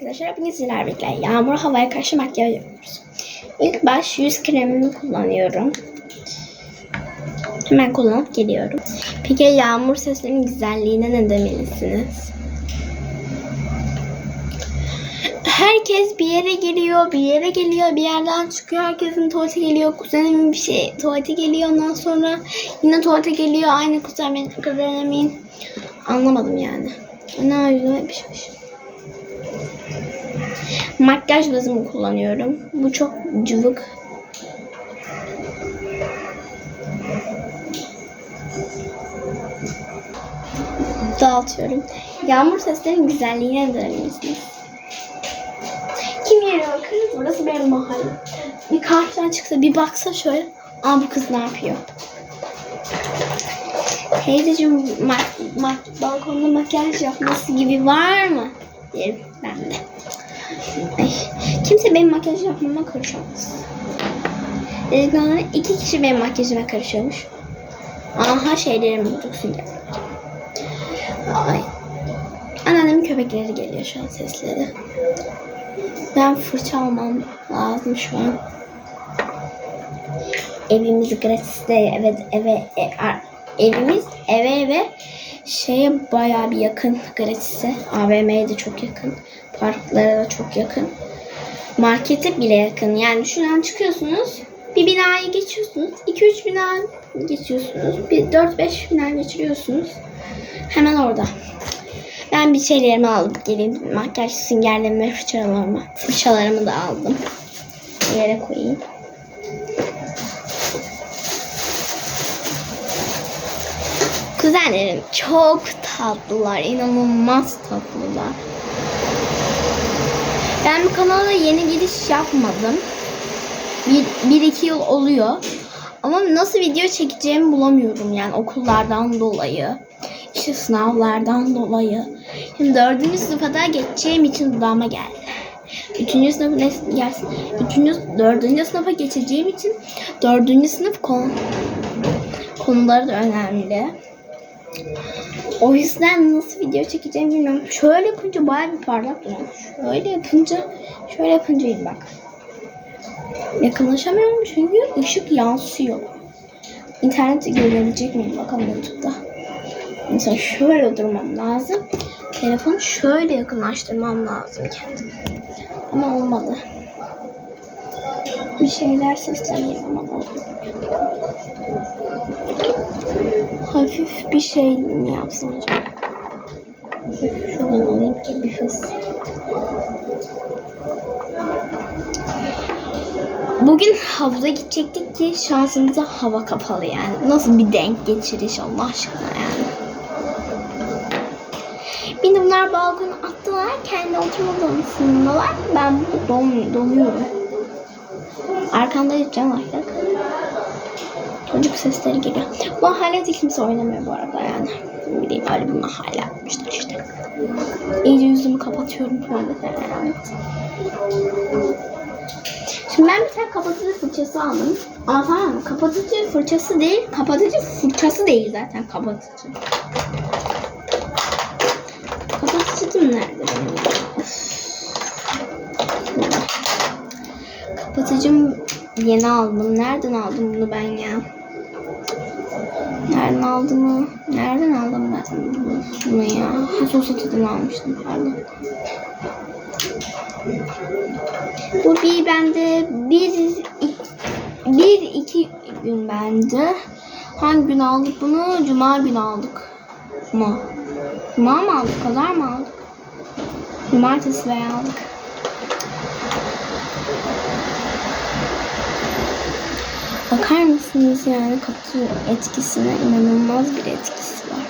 arkadaşlar. Bugün sizlerle birlikte yağmur havaya karşı makyaj yapıyoruz. İlk baş yüz kremimi kullanıyorum. Hemen kullanıp geliyorum. Peki yağmur seslerinin güzelliğine ne demelisiniz? Herkes bir yere geliyor, bir yere geliyor, bir yerden çıkıyor. Herkesin tuvalete geliyor, kuzenimin bir şey tuvalete geliyor. Ondan sonra yine tuvalete geliyor. Aynı kuzenin, kuzenimin. Anlamadım yani. Ne yüzüme bir şey. Makyaj bazımı kullanıyorum. Bu çok cıvık. Dağıtıyorum. Yağmur seslerinin güzelliğine de misiniz? Kim yere bakarız? Burası benim mahallem. Bir karşıdan çıksa bir baksa şöyle. Aa bu kız ne yapıyor? Teyzeciğim mak mak balkonda makyaj yapması gibi var mı? Derim ben de. Ay, kimse benim makyaj yapmama karışamaz. Dedik iki kişi benim makyajıma karışıyormuş. Aha şeylerim bulduk sünger. Ay. Anneannemin köpekleri geliyor şu an sesleri. Ben fırça almam lazım şu an. Evimiz gratis'te evet eve e, evimiz eve eve şeye bayağı bir yakın gratis'e. AVM'ye de çok yakın. Parklara da çok yakın. Markete bile yakın. Yani şuradan çıkıyorsunuz. Bir binaya geçiyorsunuz. 2-3 bina geçiyorsunuz. Bir 4-5 bina geçiriyorsunuz. Hemen orada. Ben bir şeylerimi alıp geleyim. Makyaj süngerlerimi fırçalarımı. Fırçalarımı da aldım. Bir yere koyayım. Kuzenlerim çok tatlılar. inanılmaz tatlılar. Ben bu kanala yeni giriş yapmadım. Bir, bir iki yıl oluyor. Ama nasıl video çekeceğimi bulamıyorum yani okullardan dolayı. İşte sınavlardan dolayı. Şimdi dördüncü sınıfa da geçeceğim için dudağıma geldi. Üçüncü sınıf ne gelsin? Üçüncü, dördüncü sınıfa geçeceğim için dördüncü sınıf konu, konuları da önemli. O yüzden nasıl video çekeceğimi bilmiyorum. Şöyle yapınca bayağı bir parlak duruyor. Şöyle yapınca, şöyle yapınca iyi bak. Yakınlaşamıyorum çünkü ışık yansıyor. İnternette görebilecek miyim bakalım YouTube'da. Mesela şöyle durmam lazım. Telefonu şöyle yakınlaştırmam lazım kendime. Ama olmadı. Bir şeyler sesleniyor ama olmadı. Hafif bir şey mi yapsam acaba? Şuradan alayım ki bir hız. Bugün havuza gidecektik ki şansımıza hava kapalı yani. Nasıl bir denk geçiriş Allah aşkına yani. Beni bunlar balkona attılar. Kendi oturma odasındalar. Ben don, donuyorum. Arkamda can ayak. Çocuk sesleri geliyor. Bu mahallede kimse oynamıyor bu arada yani. Ne bileyim öyle bir mahalle yapmışlar işte. İyice yüzümü kapatıyorum anda. Evet. Şimdi ben bir tane kapatıcı fırçası aldım. Ama tamam? Kapatıcı fırçası değil. Kapatıcı fırçası değil zaten kapatıcı. Kapatıcım nerede benim? Kapatıcım yeni aldım. Nereden aldım bunu ben ya? Nereden aldım? Nereden aldım ben bunu, ya? Ha, Sosatı'dan almıştım pardon. Bu bir bende bir bir iki gün bende. Hangi gün aldık bunu? Cuma günü aldık mı? Cuma mı aldık? Pazar mı aldık? Cumartesi veya aldık. Bakar mısınız yani kapı etkisine inanılmaz bir etkisi var.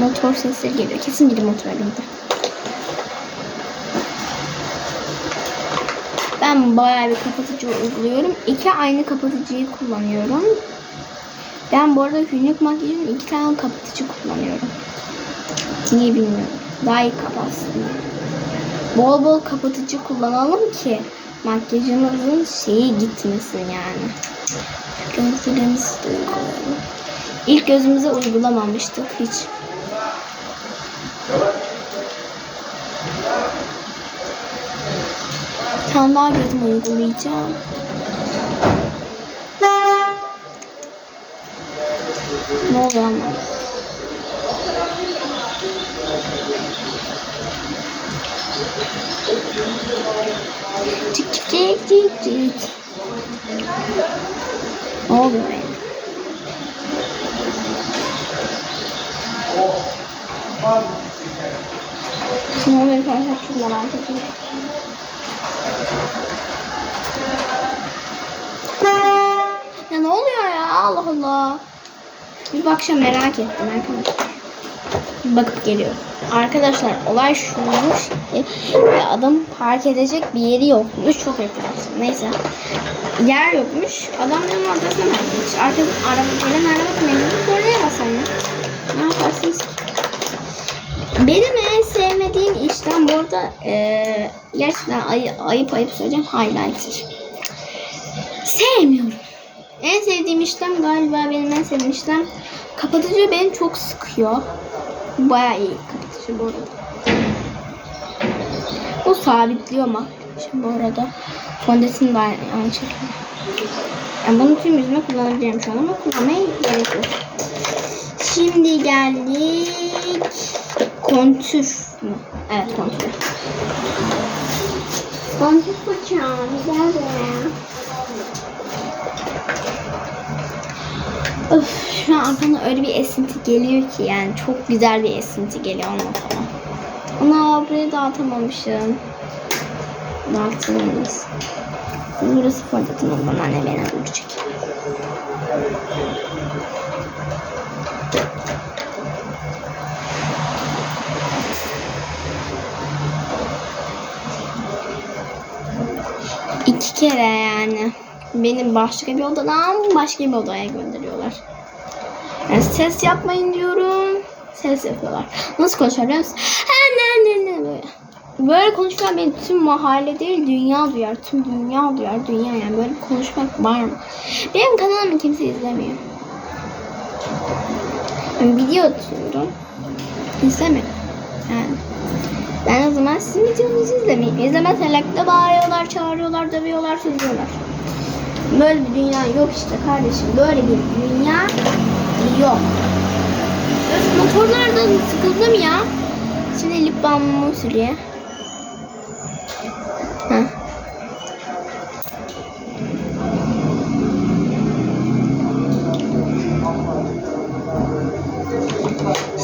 Motor sesleri geliyor. Kesin biri motora bindi. Ben bayağı bir kapatıcı uyguluyorum. İki aynı kapatıcıyı kullanıyorum. Ben bu arada günlük makyajın iki tane kapatıcı kullanıyorum. Niye bilmiyorum. Daha iyi kapatsın. Bol bol kapatıcı kullanalım ki makyajımızın şeyi gitmesin yani. Gözlerimizi de. İlk gözümüze uygulamamıştık hiç. Tane daha gözüm uygulayacağım. Ne oluyor ama? Çık çık çık çık. Ne oluyor benim? Ne oluyor arkadaşlar çok merak ediyorum. Ya ne oluyor ya Allah Allah. Bir bakacağım merak ettim arkadaşlar. Bakıp geliyorum. Arkadaşlar olay şuymuş ki adam park edecek bir yeri yokmuş. Çok enteresan. Neyse. Yer yokmuş. Adam yanın ortasına vermiş. Arkada araba gelen araba mecbur oraya basan ya. Ne yaparsınız ki? Benim en sevmediğim işlem bu arada eee gerçekten ay, ayıp ayıp söyleyeceğim highlighter. Sevmiyorum. En sevdiğim işlem galiba benim en sevdiğim işlem kapatıcı beni çok sıkıyor. Baya iyi kapatıcı bu arada. Bu sabitliyor mu? Şimdi bu arada fondöteni de aynı aynı şekilde. Yani bunu tüm yüzüme kullanabilirim şu an ama kullanmaya gerek yok. Şimdi geldik kontür mü? Evet kontür. Kontür fırçam gel buraya. Öf, şu an arkamda öyle bir esinti geliyor ki yani çok güzel bir esinti geliyor falan. Ana burayı dağıtamamışım. Dağıtılmayız. Burası fırlatın o zaman anne beni öldürecek. İki kere yani. Beni başka bir odadan başka bir odaya gönderiyorlar. Yani ses yapmayın diyorum. Ses yapıyorlar. Nasıl konuşuyor biliyor musun? Ha, ne, ne, ne, böyle. Konuşmalar beni tüm mahalle değil dünya duyar. Tüm dünya duyar. Dünya yani böyle konuşmak var mı? Benim kanalımı kimse izlemiyor. Ben video atıyorum. İzlemiyor. Yani. Ben o zaman sizin videonuzu izlemeyeyim. İzlemezsen like'da bağırıyorlar, çağırıyorlar, dövüyorlar, sözüyorlar. Böyle bir dünya yok işte kardeşim. Böyle bir dünya yok. Motorlardan sıkıldım ya. Şimdi lip balmımı sürüyor.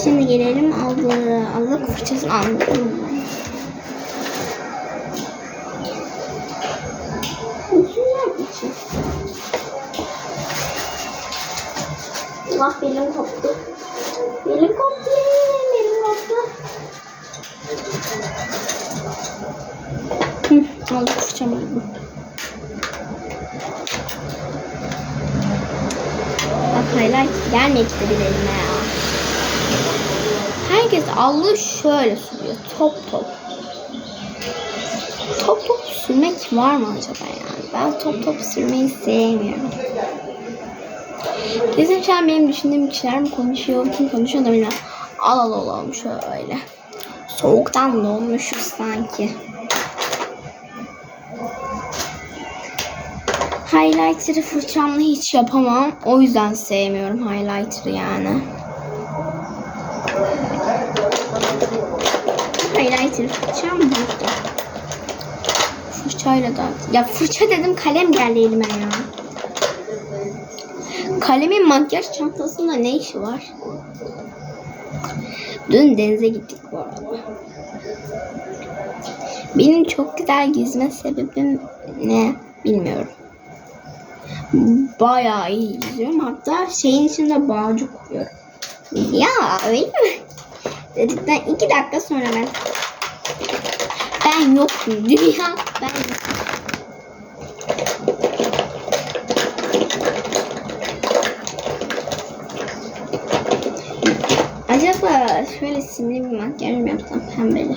Şimdi gelelim aldığı aldık fırçasını aldım. Allah belim koptu. Belim koptu. Belim koptu. Hı, aldık fırçamı aldım. Bak highlight gelmek istedi elime ya. Herkes allığı şöyle sürüyor. Top top. Top top sürmek var mı acaba yani? Ben top top sürmeyi sevmiyorum. Kesin şu an benim düşündüğüm kişiler mi konuşuyor, kim konuşuyor da bilmiyorum. Al al al olmuş öyle. Soğuktan donmuşuz sanki. Highlighter'ı fırçamla hiç yapamam. O yüzden sevmiyorum highlighter'ı yani. Highlighter fırçam burada. Fırçayla da. Ya fırça dedim kalem geldi elime ya. Kalemin makyaj çantasında ne işi var? Dün denize gittik bu arada. Benim çok güzel gizme sebebim ne bilmiyorum. Bayağı iyi yüzüyorum. Hatta şeyin içinde bağcık koyuyorum. Ya öyle mi? Dedikten iki dakika sonra ben ben yokum dünya Acaba şöyle simli bir makyaj mı yapsam pembeli?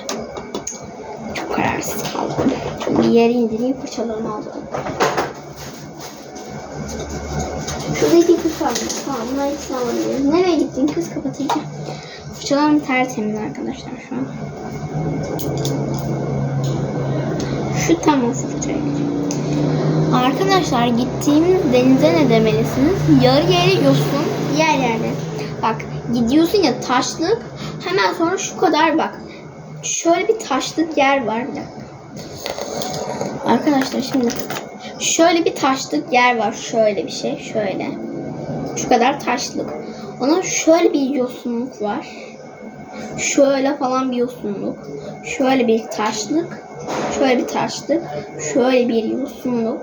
Çok kararsız kaldım. Bir yere indireyim fırçalarımı aldım. Şurada iki kız var. Tamam bunları ikisini alabilirim. Nereye gittin kız kapatacağım. Fırçalarım tertemiz arkadaşlar şu an. Şu tamam fırçayı. Arkadaşlar gittiğimiz denize ne demelisiniz? Yarı yere yosun, yer yerde. Bak gidiyorsun ya taşlık. Hemen sonra şu kadar bak. Şöyle bir taşlık yer var. Bir dakika. Arkadaşlar şimdi şöyle bir taşlık yer var. Şöyle bir şey. Şöyle. Şu kadar taşlık. Ona şöyle bir yosunluk var. Şöyle falan bir yosunluk. Şöyle bir taşlık. Şöyle bir taşlık. Şöyle bir yosunluk.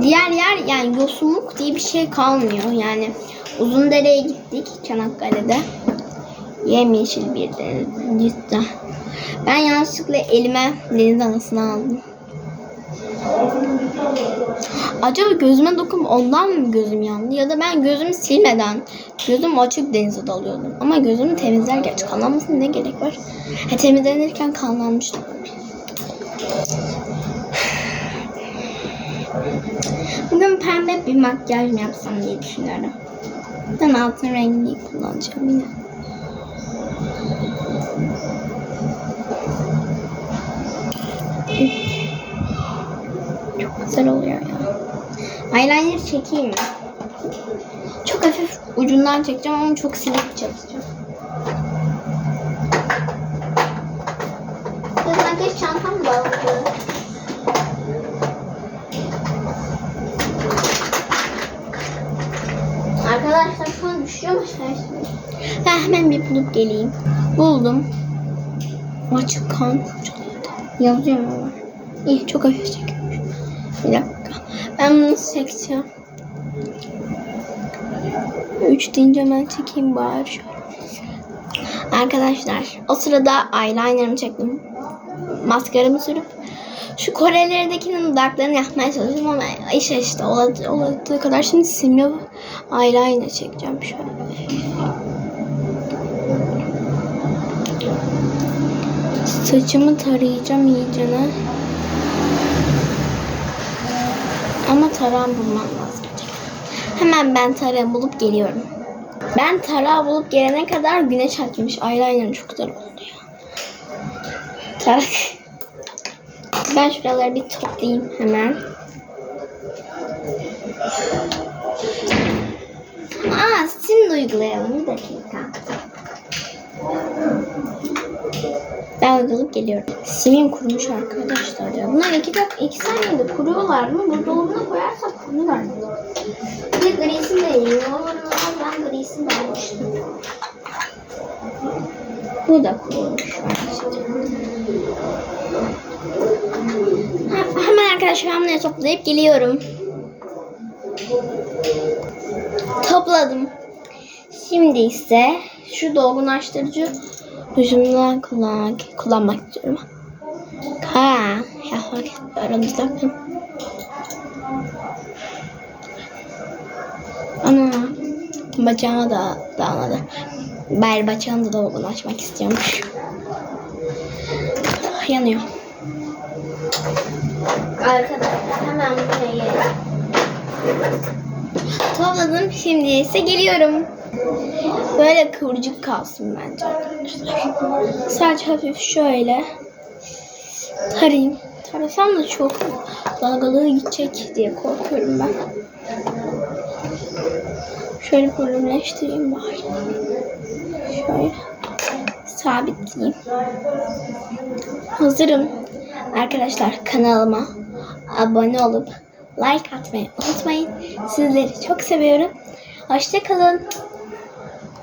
Diğer yer yani yosunluk diye bir şey kalmıyor. Yani uzun dereye gittik Çanakkale'de. Yemyeşil bir deniz. Cidden. Ben yanlışlıkla elime deniz anasını aldım. Acaba gözüme dokunup ondan mı gözüm yandı ya da ben gözümü silmeden gözüm açık denize dalıyordum. Ama gözümü temizler geç kanlanmasına ne gerek var? Ha, temizlenirken kanlanmıştı. Bugün pembe bir makyaj mı yapsam diye düşünüyorum. Ben altın rengini kullanacağım yine. Çok güzel oluyor ya. Eyeliner çekeyim? Çok hafif ucundan çekeceğim ama çok silik çalışacağım. Kız makyaj çantam da aldım. Arkadaşlar şu an düşüyor mu aşağıya? Ben hemen bir bulup geleyim. Buldum. Açık kan. Yazıyor mu? İyi çok hafif çekiyormuş. Bir dakika. Ben bunu çekeceğim? Üç deyince hemen çekeyim bari şöyle. Arkadaşlar o sırada eyelinerımı çektim. Maskaramı sürüp şu Korelerdekinin dudaklarını yapmaya çalışıyorum ama işte işte oladığı, kadar şimdi simli eyeliner çekeceğim şöyle. Saçımı tarayacağım iyicene. Ama tarağım bulmam lazım. Hemen ben tarağı bulup geliyorum. Ben tarağı bulup gelene kadar güneş açmış. Eyeliner'ım çok güzel oldu ya. Tarak. Ben şuraları bir toplayayım hemen. Aa, sim de uygulayalım. Bir dakika. Ben uygulayıp geliyorum. Simim kurumuş arkadaşlar ya. Bunlar iki, dakika, iki saniyede kuruyorlar mı? Buzdolabına koyarsak kuruyorlar mı? Bir de grisini de olmaz ben grisini de almıştım. Bu da kurumuş arkadaşlar. Ha- Bunları toplayıp geliyorum. Topladım. Şimdi ise şu dolgunlaştırıcı rujumdan kullanmak, kullanmak istiyorum. Ha. Bir dakika. Ana, bacağıma da dağladı. Bel bacağını da dolgunlaşmak istiyormuş. Yanıyor. Arkadaşlar hemen buraya Topladım. Şimdi ise geliyorum. Böyle kıvırcık kalsın bence arkadaşlar. Sadece hafif şöyle tarayayım. Tarasam da çok dalgalı gidecek diye korkuyorum ben. Şöyle bölümleştireyim bari. Şöyle sabitleyeyim. Hazırım. Arkadaşlar kanalıma abone olup like atmayı unutmayın. Sizleri çok seviyorum. Hoşçakalın.